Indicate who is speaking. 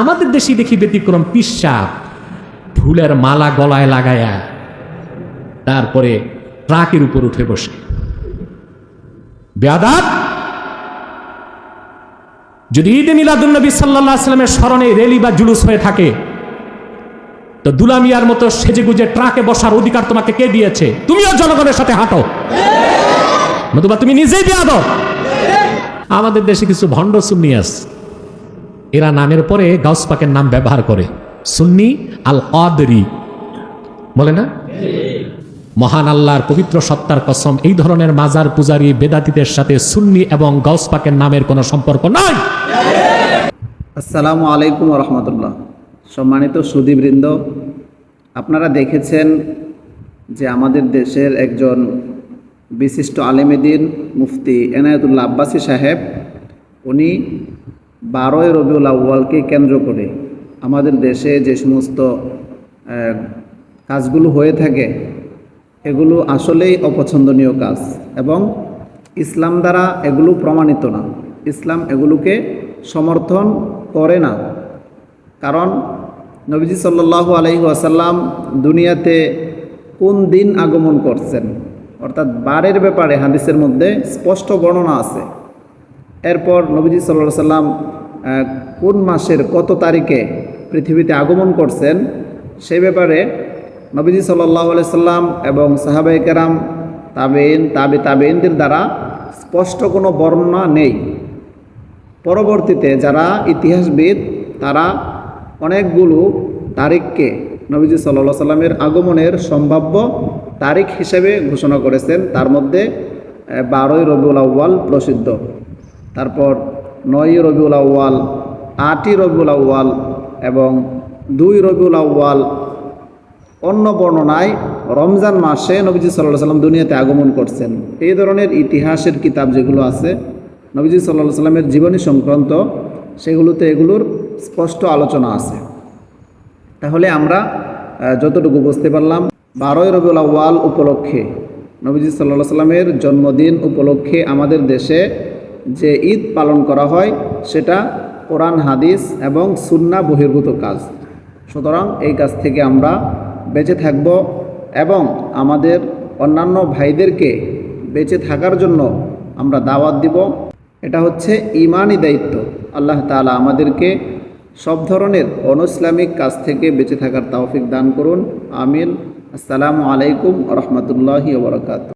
Speaker 1: আমাদের দেশে দেখি ব্যতিক্রম পিসাব ফুলের মালা গলায় লাগায়া তারপরে ট্রাকের উপর উঠে বসে। বেয়াদাত! যদি ঈদে মিলাদুল্নবী সাল্লাহ আসলামের স্মরণে রেলি বা জুলুস হয়ে থাকে, তো দুলামিয়ার মতো সেজে গুজে ট্রাকে বসার অধিকার তোমাকে কে দিয়েছে? তুমিও জনগণের সাথে হাঁটো। নতুবা তুমি নিজেই বেয়াদ আমাদের দেশে কিছু ভণ্ড সুন্নি এরা নামের পরে গাউস পাকের নাম ব্যবহার করে। সুন্নি আল কদরি বলে না? মহান আল্লাহর পবিত্র সত্তার কসম, এই ধরনের মাজার পূজারী বেদাতিদের সাথে সুন্নি এবং গাউস পাকের নামের কোনো সম্পর্ক নাই।
Speaker 2: আসসালামু আলাইকুম রহমতুল্লাহ। সম্মানিত সুদীবৃন্দ আপনারা দেখেছেন যে আমাদের দেশের একজন বিশিষ্ট আলেমেদিন মুফতি এনায়তুল্লাহ আব্বাসী সাহেব, উনি বারোই রবিউল আউ্বালকে কেন্দ্র করে আমাদের দেশে যে সমস্ত কাজগুলো হয়ে থাকে, এগুলো আসলেই অপছন্দনীয় কাজ এবং ইসলাম দ্বারা এগুলো প্রমাণিত না। ইসলাম এগুলোকে সমর্থন করে না। কারণ নবীজি সাল্লাল্লাহু আলাইহি ওয়াসাল্লাম দুনিয়াতে কোন দিন আগমন করছেন? অর্থাৎ বারের ব্যাপারে হাদিসের মধ্যে স্পষ্ট বর্ণনা আছে। এরপর নবীজি সাল্লাহ সাল্লাম কোন মাসের কত তারিখে পৃথিবীতে আগমন করছেন, সে ব্যাপারে নবীজি সাল্লাহ সাল্লাম এবং সাহাবাই কেরাম তাবেইন তাবে তাবেইনদের দ্বারা স্পষ্ট কোনো বর্ণনা নেই। পরবর্তীতে যারা ইতিহাসবিদ, তারা অনেকগুলো তারিখকে নবীজি সাল্লা সাল্লামের আগমনের সম্ভাব্য তারিখ হিসেবে ঘোষণা করেছেন। তার মধ্যে বারোই রবিউল আউ্বাল প্রসিদ্ধ। তারপর নয়ই রবিউল আউ্বাল আটই রবিউল আউ্বাল এবং দুই রবিউল আউ্বাল অন্য বর্ণনায় রমজান মাসে নবীজি সাল্লাহ সাল্লাম দুনিয়াতে আগমন করছেন। এই ধরনের ইতিহাসের কিতাব যেগুলো আছে, নবীজি সাল্লাহ সাল্লামের জীবনী সংক্রান্ত, সেগুলোতে এগুলোর স্পষ্ট আলোচনা আছে। তাহলে আমরা যতটুকু বুঝতে পারলাম, বারোই রবিউল আউ্বাল উপলক্ষে, নবীজি সাল্লাহ সাল্লামের জন্মদিন উপলক্ষে আমাদের দেশে যে ঈদ পালন করা হয়, সেটা কোরআন, হাদিস এবং সুন্না বহির্ভূত কাজ। সুতরাং এই কাজ থেকে আমরা বেঁচে থাকব এবং আমাদের অন্যান্য ভাইদেরকে বেঁচে থাকার জন্য আমরা দাওয়াত দিব। এটা হচ্ছে ইমানই দায়িত্ব। আল্লাহ তাআলা আমাদেরকে সব ধরনের অনইসলামিক কাজ থেকে বেঁচে থাকার তৌফিক দান করুন। আমিন। আসসালামু আলাইকুম রহমতুল্লাহি ওবরাকাত